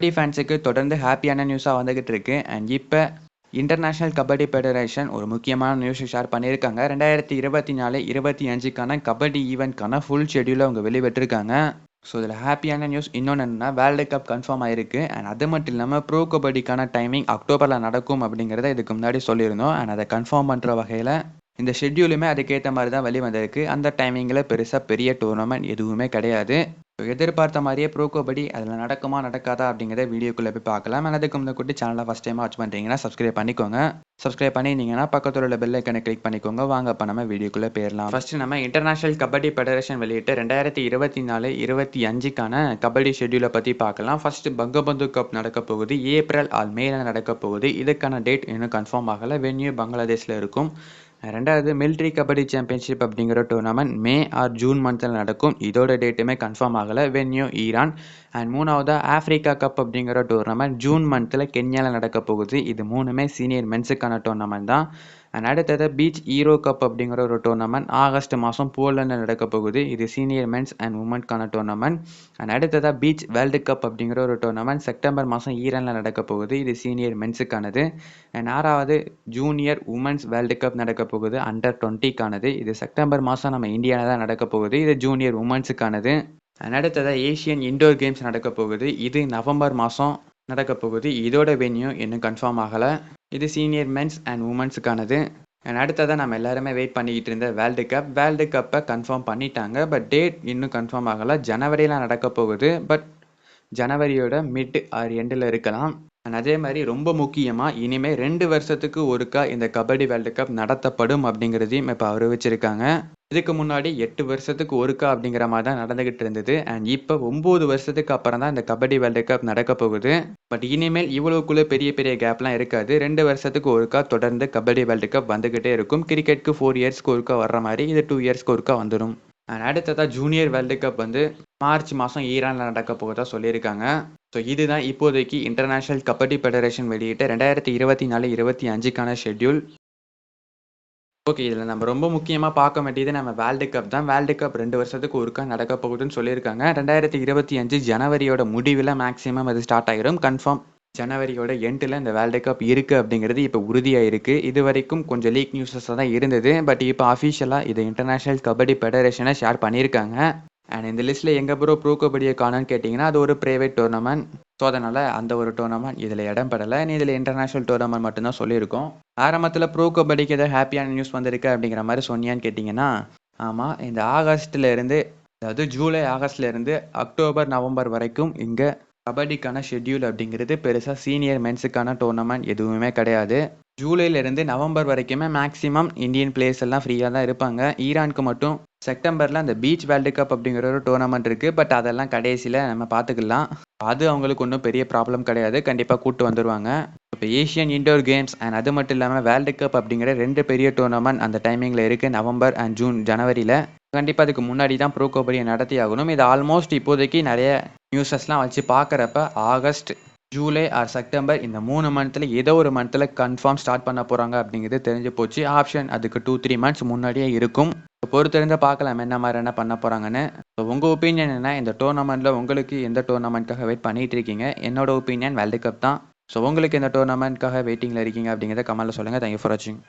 கபடி ஃபேன்ஸுக்கு தொடர்ந்து ஹாப்பியான நியூஸாக வந்துகிட்டு இருக்கு. அண்ட் இப்போ இன்டர்நேஷ்னல் கபடி ஃபெடரேஷன் ஒரு முக்கியமான நியூஸ் ஷேர் பண்ணியிருக்காங்க. ரெண்டாயிரத்தி இருபத்தி நாலு இருபத்தி அஞ்சுக்கான கபடி ஈவெண்ட்க்கான ஃபுல் ஷெடியூலை அவங்க வெளியிட்டிருக்காங்க. ஸோ இதில் ஹாப்பியான நியூஸ் இன்னொன்று என்னென்னா வேர்ல்டு கப் கன்ஃபார்ம் ஆயிருக்கு. அண்ட் அது மட்டும் இல்லாமல் ப்ரோ கபடிக்கான டைமிங் அக்டோபரில் நடக்கும் அப்படிங்கிறத இதுக்கு முன்னாடி சொல்லியிருந்தோம். அண்ட் அதை கன்ஃபார்ம் பண்ணுற வகையில் இந்த ஷெட்யூலுமே அதுக்கேற்ற மாதிரி தான் வெளி வந்திருக்கு அந்த டைமிங்கில் பெருசாக பெரிய டூர்னமெண்ட் எதுவுமே கிடையாது. எதிர்பார்த்த மாதிரியே ப்ரோக்கோ படி அதில் நடக்குமா நடக்காதா அப்படிங்கிறத வீடியோக்குள்ளே போய் பார்க்கலாம். and அதுக்கு கூட்டி சேனலை ஃபஸ்ட் டைம் வாட்ச் பண்ணுறீங்கன்னா சப்ஸ்கிரைப் பண்ணிக்கோங்க. சப்ஸ்கிரைப் பண்ணியிருந்தீங்கன்னா பக்கத்தில் உள்ள பெல் ஐக்கனை கிளிக் பண்ணிக்கோங்க. வாங்க அப்போ நம்ம வீடியோக்குள்ளே போயிடலாம் ஃபர்ஸ்ட் நம்ம இன்டர்நேஷனல் கபடி ஃபெடரேஷன் வெளியிட்டு ரெண்டாயிரத்தி இருபத்தி நாலு இருபத்தி அஞ்சுக்கான கபடி ஷெட்யூலை பற்றி பார்க்கலாம். ஃபர்ஸ்ட் பங்கபந்து கப் நடக்க போகுது. ஏப்ரல் ஆல் மேல நடக்க போகுது. இதுக்கான டேட் இன்னும் கன்ஃபார்ம் ஆகலை. வென்யூ பங்களாதேஷில் இருக்கும். ரெண்டாவது மிலிட்ரி கபடி சாம்பியன்ஷிப் அப்படிங்கிற டூர்னமெண்ட் மே ஆர் ஜூன் மந்தில் நடக்கும். இதோட டேட்டுமே கன்ஃபார்ம் ஆகலை. Venue Iran. அண்ட் மூணாவது ஆஃப்ரிக்கா கப் அப்படிங்கிற டூர்னாமெண்ட் ஜூன் மந்தில் கென்யாவில் நடக்க போகுது. இது மூணுமே சீனியர் மென்ஸுக்கான டோர்னமெண்ட் தான். அண்ட் அடுத்தது பீச் ஈரோ கப் அப்படிங்கிற ஒரு டோர்னமெண்ட் ஆகஸ்ட் மாதம் போலண்டில் நடக்க போகுது. இது சீனியர் மென்ஸ் அண்ட் உமன்க்கான டோர்னமெண்ட் அண்ட் அடுத்ததாக பீச் வேர்ல்டு கப் அப்படிங்கிற ஒரு டோர்னமெண்ட் செப்டம்பர் மாதம் ஈரானில் நடக்க போகுது. இது சீனியர் மென்ஸுக்கானது அண்ட் ஆறாவது ஜூனியர் உமன்ஸ் வேர்ல்டு கப் நடக்க போகுது. அண்டர் டுவெண்ட்டிக்கானது இது செப்டம்பர் மாதம் நம்ம இந்தியாவில் தான் நடக்க போகுது. இது ஜூனியர் உமன்ஸுக்கானது அண்ட் அடுத்ததாக ஏஷியன் இண்டோர் கேம்ஸ் நடக்க போகுது. இது நவம்பர் மாதம் நடக்க போகுது. இதோட வென்யூ இன்னும் கன்ஃபார்ம் ஆகலை. இது சீனியர் மென்ஸ் அண்ட் உமன்ஸுக்கானது அண்ட் அடுத்ததாக நம்ம எல்லாருமே வெயிட் பண்ணிக்கிட்டு இருந்த வேர்ல்டு கப் வேர்ல்டு கப்பை கன்ஃபார்ம் பண்ணிட்டாங்க. பட் டேட் இன்னும் கன்ஃபார்ம் ஆகலை. ஜனவரியில் நடக்க போகுது. பட் ஜனவரியோட மிட் ஆர் எண்டில் இருக்கலாம். அண்ட் அதே மாதிரி ரொம்ப முக்கியமாக இனிமேல் ரெண்டு வருஷத்துக்கு ஒருக்கா இந்த கபடி வேர்ல்டு கப் நடத்தப்படும் அப்படிங்கிறதையும் இப்போ அறிவிச்சிருக்காங்க இதுக்கு முன்னாடி எட்டு வருஷத்துக்கு ஒருக்கா அப்படிங்கிற மாதிரி தான் நடந்துகிட்டு இருந்தது. அண்ட் இப்போ ஒம்பது வருஷத்துக்கு அப்புறம் தான் இந்த கபடி வேர்ல்டு கப் நடக்க போகுது. பட் இனிமேல் இவ்வளோக்குள்ளே பெரிய பெரிய கேப்லாம் இருக்காது. ரெண்டு வருஷத்துக்கு ஒருக்கா தொடர்ந்து கபடி வேர்ல்டு கப் வந்துக்கிட்டே இருக்கும். கிரிக்கெட்டுக்கு ஃபோர் இயர்ஸ்க்கு ஒருக்கா வர்ற மாதிரி இது டூ இயர்ஸ்க்கு ஒருக்கா வந்துடும் அண்ட் அடுத்ததாக ஜூனியர் வேர்ல்டு கப் வந்து மார்ச் மாதம் ஈரானில் நடக்க போகிறதா சொல்லியிருக்காங்க. ஸோ இதுதான் இப்போதைக்கு இன்டர்நேஷ்னல் கபடி ஃபெடரேஷன் வெளியிட்ட ரெண்டாயிரத்தி இருபத்தி நாலு இருபத்தி அஞ்சுக்கான ஷெட்யூல் ஓகே இதில் நம்ம ரொம்ப முக்கியமாக பார்க்க வேண்டியது நம்ம வேர்ல்டு கப் தான். வேர்ல்டு கப் ரெண்டு வருஷத்துக்கு ஒருக்கா நடக்க போகுதுன்னு சொல்லியிருக்காங்க. ரெண்டாயிரத்தி இருபத்தி அஞ்சு ஜனவரியோட முடிவில் மேக்ஸிமம் அது ஸ்டார்ட் ஆகிரும் கன்ஃபார்ம் ஜனவரியோட எண்டில் இந்த வேர்ல்டு கப் இருக்குது அப்படிங்கிறது இப்போ உறுதியாக இருக்குது இது வரைக்கும் கொஞ்சம் லீக் நியூஸஸ் தான் இருந்தது. பட் இப்போ அஃபிஷியலாக இது இன்டர்நேஷ்னல் கபடி ஃபெடரேஷனை ஷேர் பண்ணியிருக்காங்க. அண்ட் இந்த லிஸ்ட்டில் எங்கே ப்ரோ ப்ரோ கபடியை காணும்னு கேட்டிங்கன்னா அது ஒரு ப்ரைவேட் டோர்னமெண்ட் ஸோ அதனால் அந்த ஒரு டோர்னமெண்ட் இதில் இடம் பெறலை. இதில் இன்டர்நேஷ்னல் டோர்னமெண்ட் மட்டும்தான் சொல்லியிருக்கோம். ஆரம்பத்தில் ப்ரோ கபடிக்கு ஏதாவது ஹாப்பியான நியூஸ் வந்திருக்கு அப்படிங்கிற மாதிரி சொன்னியான்னு கேட்டிங்கன்னா ஆமாம் இந்த ஆகஸ்ட்ல இருந்து அதாவது ஜூலை ஆகஸ்ட்ல இருந்து அக்டோபர் நவம்பர் வரைக்கும் இங்கே கபடிக்கான ஷெட்யூல் அப்படிங்கிறது பெருசாக சீனியர் மென்ஸுக்கான டோர்னமெண்ட் எதுவுமே கிடையாது. ஜூலைலேருந்து நவம்பர் வரைக்குமே மேக்ஸிமம் இந்தியன் பிளேயர்ஸ் எல்லாம் ஃப்ரீயாக தான் இருப்பாங்க. ஈரானுக்கு மட்டும் செப்டம்பரில் அந்த பீச் வேர்ல்டு கப் அப்படிங்கிற ஒரு டோர்னமெண்ட் இருக்குது பட் அதெல்லாம் கடைசியில் நம்ம பார்த்துக்கலாம் அது அவங்களுக்கு ஒன்றும் பெரிய ப்ராப்ளம் கிடையாது. கண்டிப்பாக கூப்பிட்டு வந்துடுவாங்க இப்போ ஏஷியன் இண்டோர் கேம்ஸ் அண்ட் அது மட்டும் இல்லாமல் வேர்ல்டு கப் அப்படிங்கிற ரெண்டு பெரிய டோர்னமெண்ட் அந்த டைமிங்கில் இருக்குது நவம்பர் அண்ட் ஜூன் ஜனவரியில். கண்டிப்பாக அதுக்கு முன்னாடி தான் ப்ரோ கபடியை நடத்தி ஆகணும். இது ஆல்மோஸ்ட் இப்போதைக்கு நிறைய நியூஸஸ்லாம் வச்சு பார்க்குறப்ப ஆகஸ்ட் ஜூலை ஆர் செப்டம்பர் இந்த மூணு மந்த்தில் ஏதோ ஒரு மந்த்தில் கன்ஃபார்ம் ஸ்டார்ட் பண்ண போகிறாங்க அப்படிங்கிறது தெரிஞ்சு போச்சு. ஆப்ஷன் அதுக்கு டூ த்ரீ மந்த்ஸ் முன்னாடியே இருக்கும். பொறுத்திருந்து பார்க்கலாம் என்ன மாதிரி என்ன பண்ண போகிறாங்கன்னு ஸோ உங்கள் ஒப்பீனியன் என்ன? இந்த டோர்னமெண்ட்டில் உங்களுக்கு எந்த டோர்னமெண்ட்காக வெயிட் பண்ணிட்டு இருக்கீங்க? என்னோட ஒப்பீனியன் வேர்ல்டு கப் தான். ஸோ உங்களுக்கு இந்த டோர்னமெண்ட்காக வெயிட்டிங்கில் இருக்கீங்க அப்படிங்கிறத கமெண்ட்டில் சொல்லுங்கள் தேங்க்யூ ஃபார் வாட்சிங்